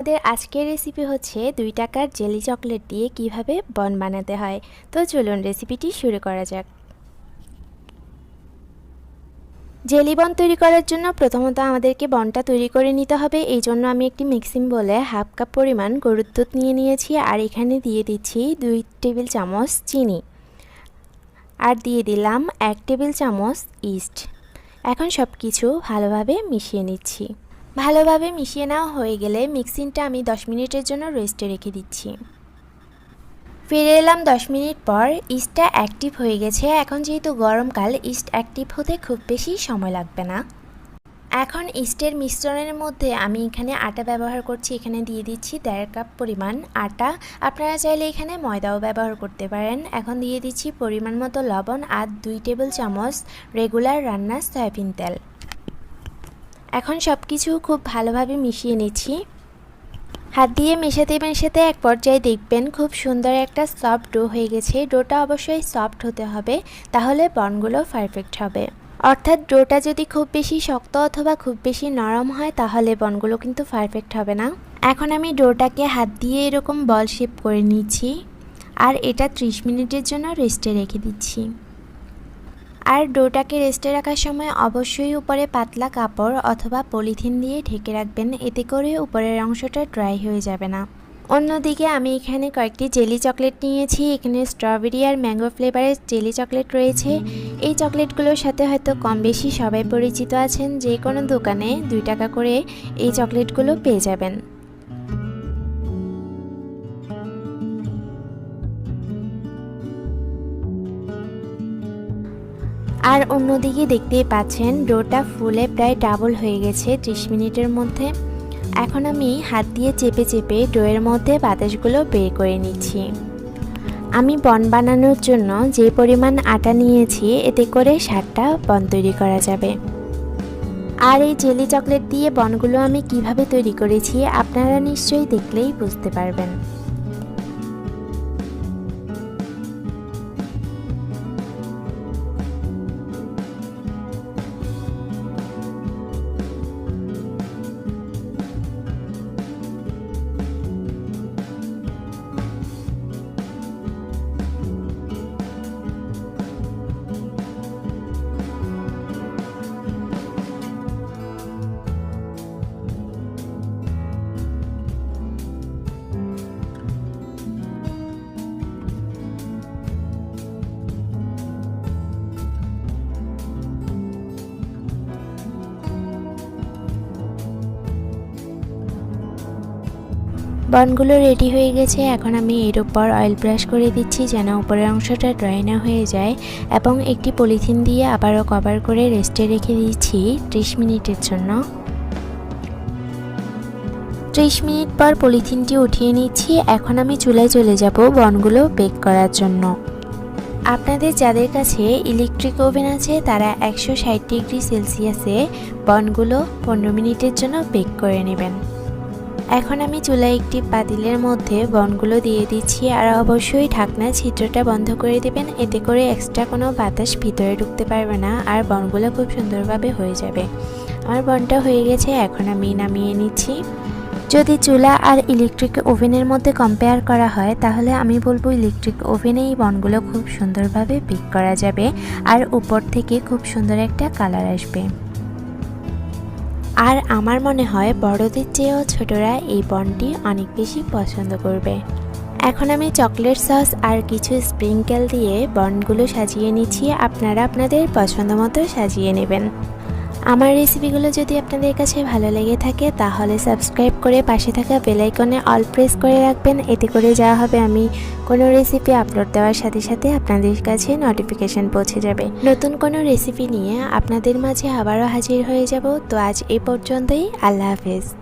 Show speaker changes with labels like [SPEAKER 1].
[SPEAKER 1] আমাদের আজকের রেসিপি হচ্ছে দুই টাকার জেলি চকলেট দিয়ে কীভাবে বন বানাতে হয়। তো চলুন রেসিপিটি শুরু করা যাক। জেলি বন তৈরি করার জন্য প্রথমত আমাদেরকে বনটা তৈরি করে নিতে হবে। এই জন্য আমি একটি মিক্সিং বলে হাফ কাপ পরিমাণ গরুর দুধ নিয়ে নিয়েছি আর এখানে দিয়ে দিচ্ছি দুই টেবিল চামচ চিনি। আর দিয়ে দিলাম এক টেবিল চামচ ইস্ট এখন সব কিছু ভালোভাবে মিশিয়ে নিচ্ছি। ভালোভাবে মিশিয়ে নেওয়া হয়ে গেলে মিক্সিংটা আমি 10 মিনিটের জন্য রেস্টে রেখে দিচ্ছি। ফিরে এলাম 10 মিনিট পর, ইস্টটা অ্যাক্টিভ হয়ে গেছে। এখন যেহেতু গরমকাল, ইস্ট অ্যাক্টিভ হতে খুব বেশি সময় লাগবে না। এখন ইস্টের মিশ্রণের মধ্যে আমি এখানে আটা ব্যবহার করছি। এখানে দিয়ে দিচ্ছি দেড় কাপ পরিমাণ আটা। আপনারা চাইলে এখানে ময়দাও ব্যবহার করতে পারেন। এখন দিয়ে দিচ্ছি পরিমাণ মতো লবণ আর দুই টেবিল চামচ রেগুলার রান্নার সয়াবিন তেল। এখন সব কিছু খুব ভালোভাবে মিশিয়ে নিচ্ছি। হাত দিয়ে মেশাতে মেশাতে এক পর্যায়ে দেখবেন খুব সুন্দর একটা সফট ডো হয়ে গেছে। ডোটা অবশ্যই সফট হতে হবে, তাহলে বনগুলো পারফেক্ট হবে। অর্থাৎ ডোটা যদি খুব বেশি শক্ত অথবা খুব বেশি নরম হয়, তাহলে বনগুলো কিন্তু পারফেক্ট হবে না। এখন আমি ডোটাকে হাত দিয়ে এরকম বল শেপ করে নিচ্ছি, আর এটা 30 মিনিটের জন্য রেস্টে রেখে দিচ্ছি। আর ডোটাকে রেস্টে রাখার সময় অবশ্যই উপরে পাতলা কাপড় অথবা পলিথিন দিয়ে ঢেকে রাখবেন, এতে করে উপরের অংশটা ড্রাই হয়ে যাবে না। অন্যদিকে আমি এখানে কয়েকটি জেলি চকলেট নিয়েছি, এখানে স্ট্রবেরি আর ম্যাঙ্গো ফ্লেভারের জেলি চকলেট রয়েছে। এই চকলেটগুলোর সাথে হয়তো কম বেশি সবাই পরিচিত আছেন, যে কোনো দোকানে দুই টাকা করে এই চকলেটগুলো পেয়ে যাবেন। আর অন্যদিকে দেখতেই পাচ্ছেন ডোটা ফুলে প্রায় ডাবল হয়ে গেছে ত্রিশ মিনিটের মধ্যে। এখন আমি হাত দিয়ে চেপে চেপে ডোয়ের মধ্যে বাতাসগুলো বের করে নিচ্ছি। আমি বন বানানোর জন্য যে পরিমাণ আটা নিয়েছি, এতে করে সাতটা বন তৈরি করা যাবে। আর এই জেলি চকলেট দিয়ে বনগুলো আমি কীভাবে তৈরি করেছি, আপনারা নিশ্চয়ই দেখলেই বুঝতে পারবেন। বনগুলো রেডি হয়ে গেছে। এখন আমি এর উপর অয়েল ব্রাশ করে দিচ্ছি যেন উপরের অংশটা ড্রাই না হয়ে যায় এবং একটি পলিথিন দিয়ে আবারও কভার করে রেস্টে রেখে দিচ্ছি ত্রিশ মিনিটের জন্য। ত্রিশ মিনিট পর পলিথিনটি উঠিয়ে নিচ্ছি। এখন আমি চুলায় চলে যাব বনগুলো বেক করার জন্য। আপনাদের যাদের কাছে ইলেকট্রিক ওভেন আছে, তারা একশো ষাট ডিগ্রি সেলসিয়াসে বনগুলো পনেরো মিনিটের জন্য বেক করে নেবেন। এখন আমি চুলায় একটি পাতিলের মধ্যে বনগুলো দিয়ে দিচ্ছি আর অবশ্যই ঢাকনা, ছিদ্রটা বন্ধ করে দেবেন। এতে করে এক্সট্রা কোনো বাতাস ভিতরে ঢুকতে পারবে না আর বনগুলো খুব সুন্দরভাবে হয়ে যাবে। আমার বনটা হয়ে গেছে, এখন আমি নামিয়ে নিচ্ছি। যদি চুলা আর ইলেকট্রিক ওভেনের মধ্যে কম্পেয়ার করা হয়, তাহলে আমি বলব ইলেকট্রিক ওভেনে এই বনগুলো খুব সুন্দরভাবে পিক করা যাবে আর উপর থেকে খুব সুন্দর একটা কালার আসবে। আর আমার মনে হয় বড়দের চেয়েও ছোটরা এই বনটি অনেক বেশি পছন্দ করবে। এখন আমি চকলেট সস আর কিছু স্প্রিঙ্কেল দিয়ে বনগুলো সাজিয়ে নিচ্ছি। আপনারা আপনাদের পছন্দ মতো সাজিয়ে নেবেন। আমার রেসিপিগুলো যদি আপনাদের কাছে ভালো লেগে থাকে, তাহলে সাবস্ক্রাইব করে পাশে থাকা বেলাইকনে অল প্রেস করে রাখবেন। এতে করে যাওয়া হবে আমি কোনো রেসিপি আপলোড দেওয়ার সাথে সাথে আপনাদের কাছে নোটিফিকেশান পৌঁছে যাবে। নতুন কোনো রেসিপি নিয়ে আপনাদের মাঝে আবারও হাজির হয়ে যাব। তো আজ এ পর্যন্তই, আল্লাহ হাফেজ।